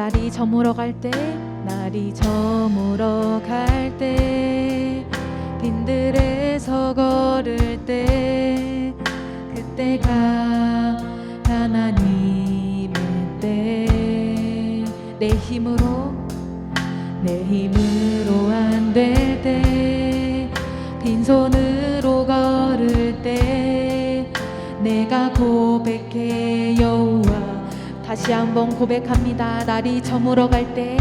날이 저물어 갈 때 날이 저물어 갈 때 빈들에서 걸을 때 그때가 하나님의 때 내 힘으로 내 힘으로 안 될 때 빈손으로 걸을 때 내가 고백해 여호와 다시 한번 고백합니다. 날이 저물어 갈 때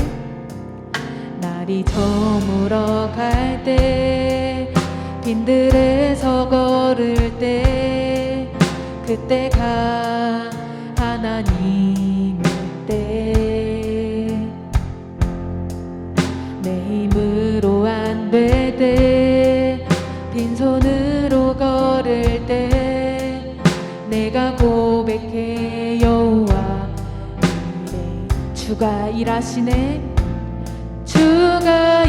날이 저물어 갈 때 빈들에서 걸을 때 그때가 주가 일하시네? 주가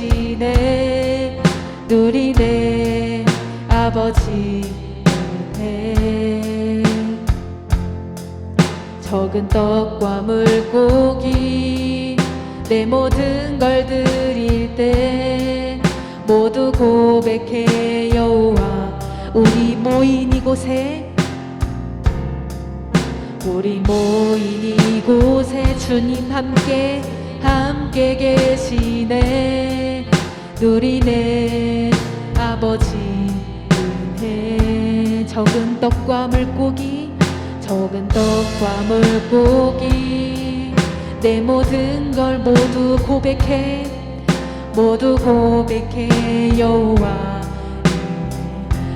계시네 누리네 아버지 은혜 적은 떡과 물고기 내 모든 걸 드릴 때 모두 고백해 여호와. 우리 모인 이곳에 우리 모인 이곳에 주님 함께 함께 계시네 누리네. 아버지 은혜 적은 떡과 물고기 적은 떡과 물고기. 내 모든 걸 모두 고백해. 모두 고백해 여호와.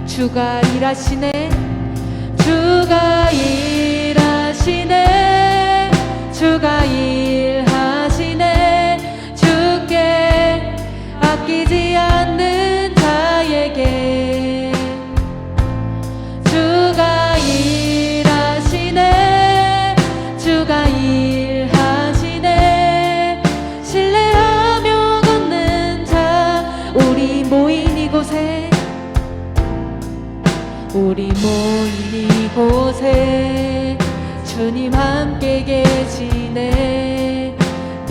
주가 일하시네. 주가 일하시네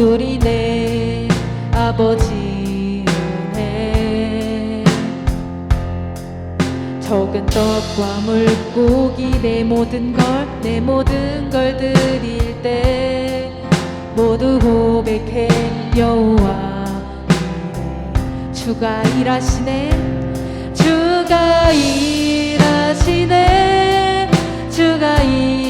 누리네 아버지 은혜 적은 떡과 물고기 내 모든 걸 내 모든 걸 드릴 때 모두 고백해 여호와 주가 일하시네. 주가 일하시네. 주가 일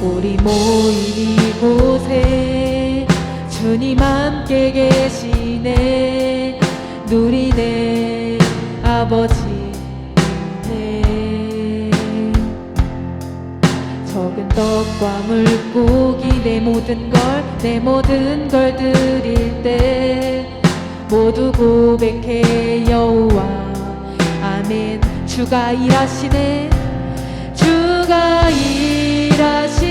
우리 모인 이곳에 주님 함께 계시네. 누리네 아버지. 은혜 적은 떡과 물고기 내 모든 걸 내 모든 걸 드릴 때 모두 고백해 여호와. 아멘. 주가 일하시네. 주가 일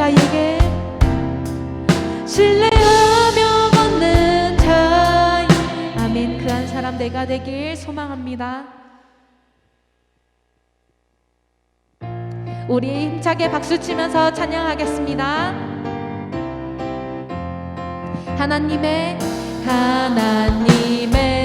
자에게 신뢰하며 걷는 자 아멘. 그 한 사람 내가 되길 소망합니다. 우리 힘차게 박수 치면서 찬양하겠습니다. 하나님의 하나님의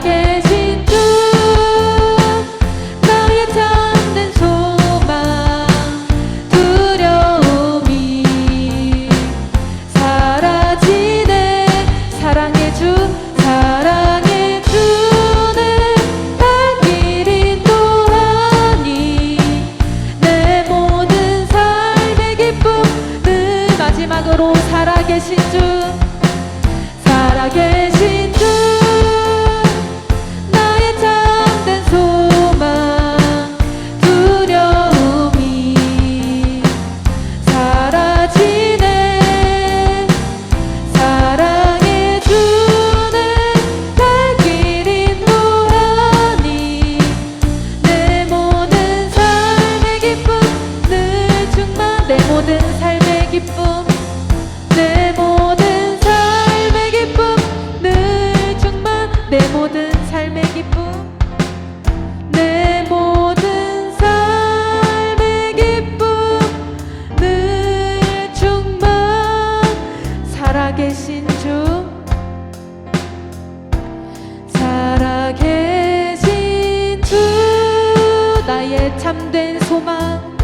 사랑하게. 참된 소망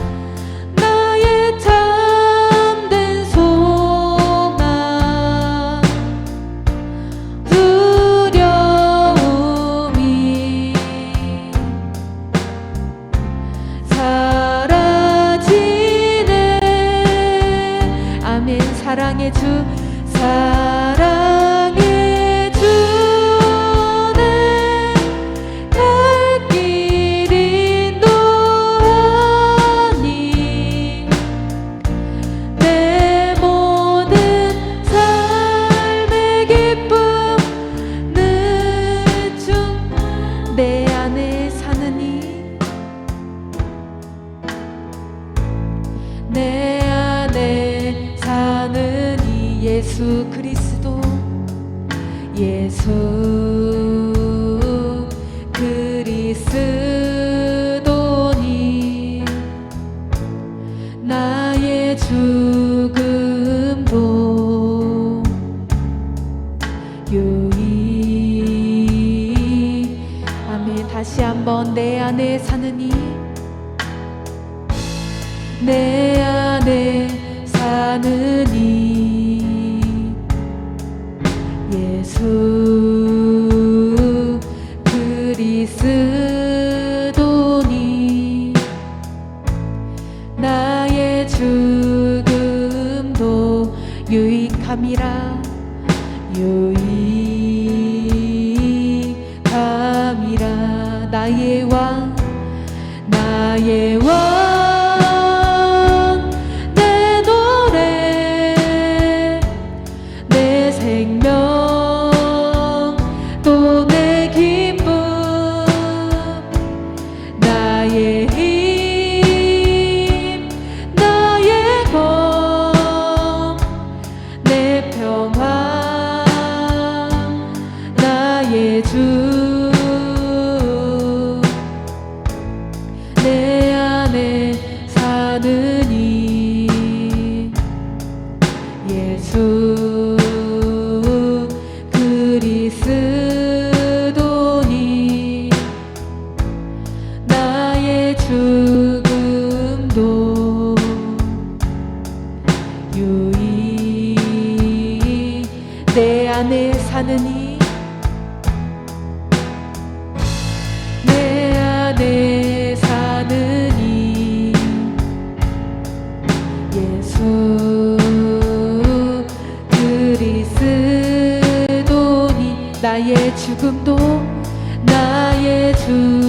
나의 참된 소망. 두려움이 사라지네. 아멘. 사랑해 주 사랑 내 안에 사는 이 예수 그리스도니 나의 죽음도 유익함이라. 안에 사느니? 내 안에 사느니? 예수 그리스도니 나의 죽음도 나의 죽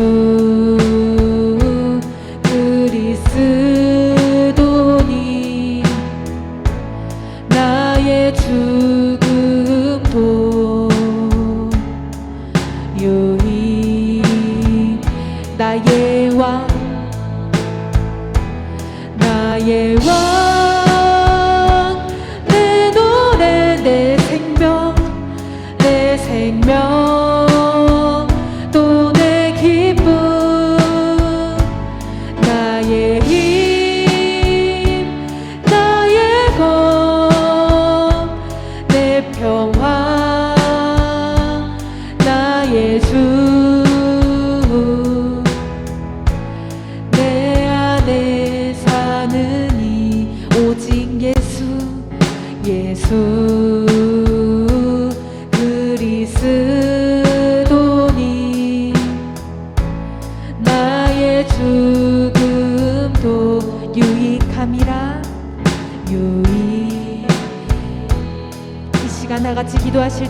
food.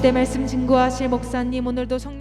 그때 말씀 증거하실 목사님 오늘도 성